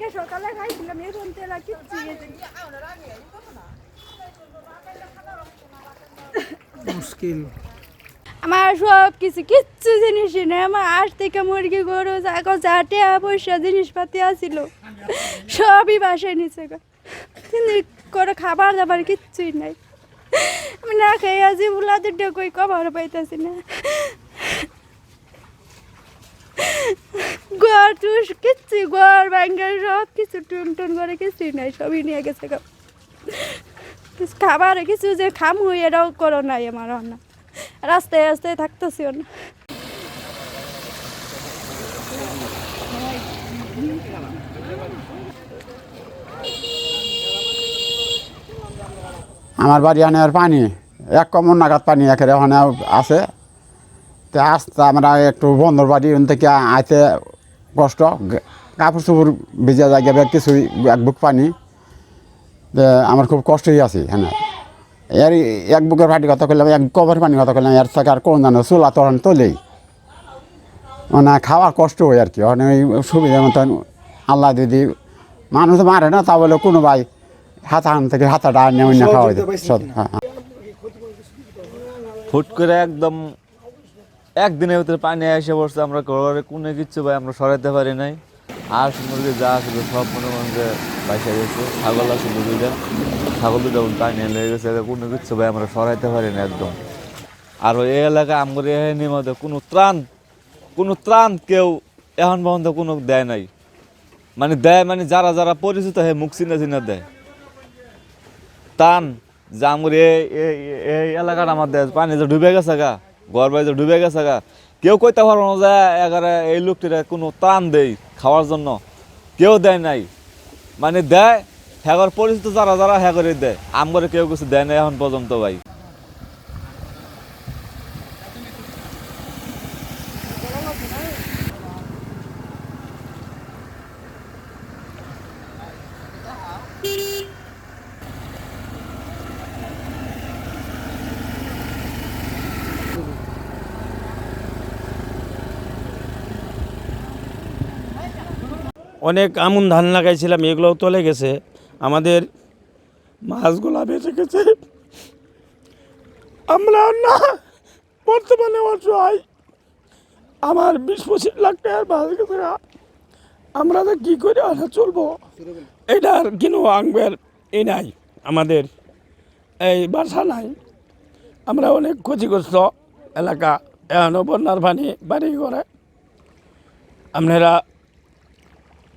কালকে সকালে খাইছিলাম এখন তেলা কিচ্ছু মুশকিল। আমার সব কিছু কিচ্ছু জিনিস নেই। আমার আজ থেকে মুরগি গরু ছাগল যা টাকা পয়সা জিনিসপাতি আসিল সবই বাসায় নিচে কিন্তু করে খাবার দাবার কিচ্ছুই নাই। আমি না খেয়ে আছি বুলা দুটো কই কবার পাইতেছি না ঘর টুস কিচ্ছু ঘর ব্যাঙ্গের সব কিছু টুন টুন করে কিছুই নাই, সবই নিয়ে গেছে খাবার, কিছু যে খাম হই, এটাও করো নাই আমার রান্না রাস্তায় রাস্তায় থাকতেছি না আমার বাড়ি আনে আর পানি, এক কমন নাগাদ পানি একের ওখানে আছে। তো আসতে আমরা একটু বন্ধর বাড়ি থেকে আইতে কষ্ট কাপড় চোপড় ভিজে জায়গা কিছু এক বুক পানি। আমার খুব কষ্টই আছে হ্যাঁ এর এক বুকের পানি কথা করলাম এক কবর পানি কথা করলাম এর থেকে আর কোন জানো চুলা তখন তোলেই মানে খাওয়া কষ্ট হয় আর কি মানে ওই সুবিধা মতন আল্লাহ দিদি মানুষ তো মারে না তা বলে কোনো ভাই হাতা হান থেকে হাতাটা অন্য খাওয়া হ্যাঁ হ্যাঁ। হুট করে একদম একদিনের ভিতরে পানি এসে পড়ছে, আমরা ঘরে কোনো কিচ্ছু ভাই আমরা সরাইতে পারি নাই। হাঁস মুরগি যা ছিল সব মনে করেন যে বাইসা গেছে, ছাগল আছিল দুইটা। ছাগল দুইটা পানি লেগে গেছে কোনো কিচ্ছু ভাই আমরা সরাইতে পারি না একদম। আর ওই এলাকায় আমার এখানের মধ্যে কোনো ত্রাণ কোনো ত্রাণ কেউ এখন পর্যন্ত কোনো দেয় নাই। মানে দেয় মানে যারা যারা পরিচিত হয় মুখ চিনা চিনা দেয়। টান যে আমার এই এলাকাটা আমাদের পানি যে ডুবে গেছে গা। ঘর যে ডুবে গেছে গা। কেউ কইতে পারব না যে এগারে এই লোকটিরা কোনো টান দেই খাওয়ার জন্য। কেউ দেয় নাই। মানে দেয় হ্যাগর পরিচিত যারা যারা হ্যাগরে দেয় দেয়। আমগরে কেউ কিছু দেয় নাই এখন পর্যন্ত ভাই। অনেক আমন ধান লাগাইছিলাম, এগুলোও চলে গেছে। আমাদের মাছগুলা বেঁচে গেছে। আমরা না, বর্তমানে অসহায়। আমার বিশ পঁচিশ লাখ টাকার মাছ গেছে আমরা তো কী করে আনা চলবো? এটার কিনো আঙ্গের এ নাই। আমাদের এই বাসা নাই। আমরা অনেক ক্ষতিগ্রস্ত এলাকা। এখনও বন্যার পানি বাড়ি করে আপনারা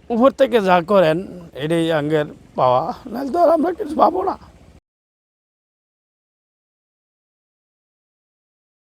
উপর থেকে যা করেন এটাই আঙ্গের পাওয়া। নাহলে তো আর আমরা কিছু পাবো না।